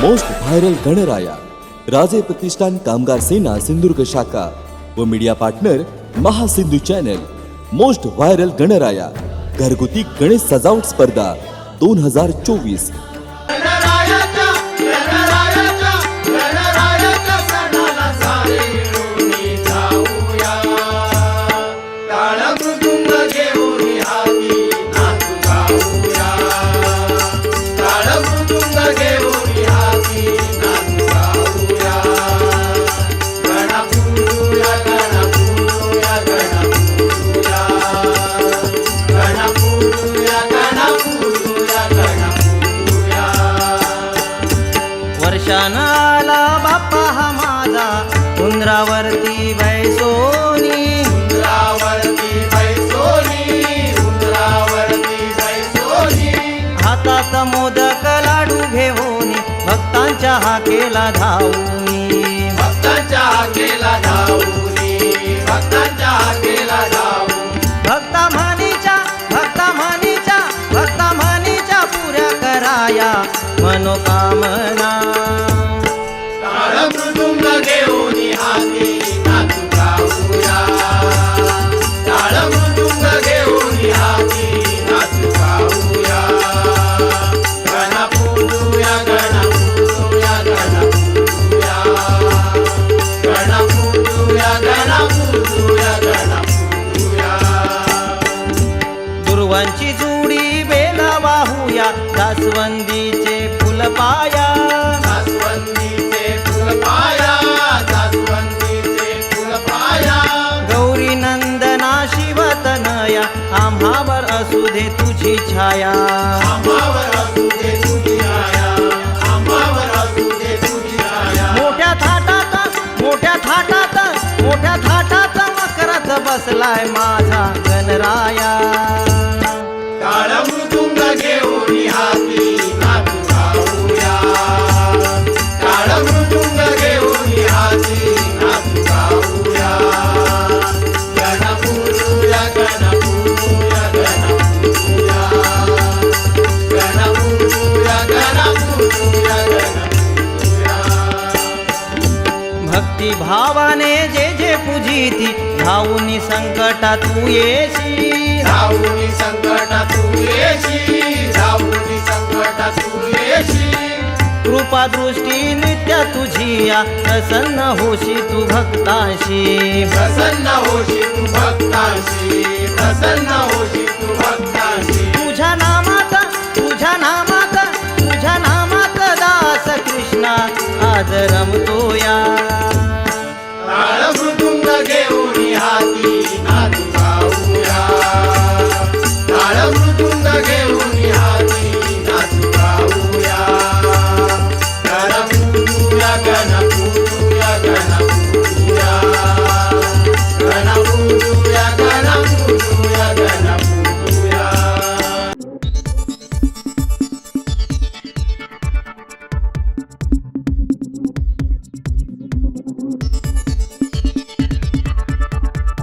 Most viral Ganaraya राजे प्रतिष्ठान कामगार सेना सिंधुदुर्ग शाखा व media partner Mahasindhu channel most viral Ganaraya घरगुती गणेश सजावट स्पर्धा दोन हजार चोवीस वर्षान आला बाप्पा हा माझा. उंदरावरती बैसोनी उंदरावरती बैसोनी उंदरावरती बैसोनी हातात मोदक लाडू घेऊन भक्तांच्या हाकेला धावूनी. भक्तांच्या हाकेला धावूनी. भक्तांच्या पुऱ्या मनोकामना. टाळ मृदुंग घेऊन हाती जुडी बेला वाहूया. दासवंदीचे फुल पाया. जास्वंदीचे फुल पाया फुल पाया. गौरी नंदना शिवतनया आम्हावर असू दे तुझी छाया. आंबावर असू दे तुझी असू दे मोठ्या थाटात मोठ्या थाटात मोठ्या थाटात मकरत बसलाय माझा गणराया. भक्ती भावाने जे जे पूजिती धावूनी संकटा तू येशी धावूनी संकट तू येशी धावूनी संकट तू येशी कृपा दृष्टी नित्य तुझी या प्रसन्न होशी तू भक्ताशी. प्रसन्न होशी तू भक्ताशी प्रसन्न होशी तू भक्ताशी. तुझ्या नामात तुझ्या नामात तुझ्या नामात दास कृष्णा आज रमतो या Yeah.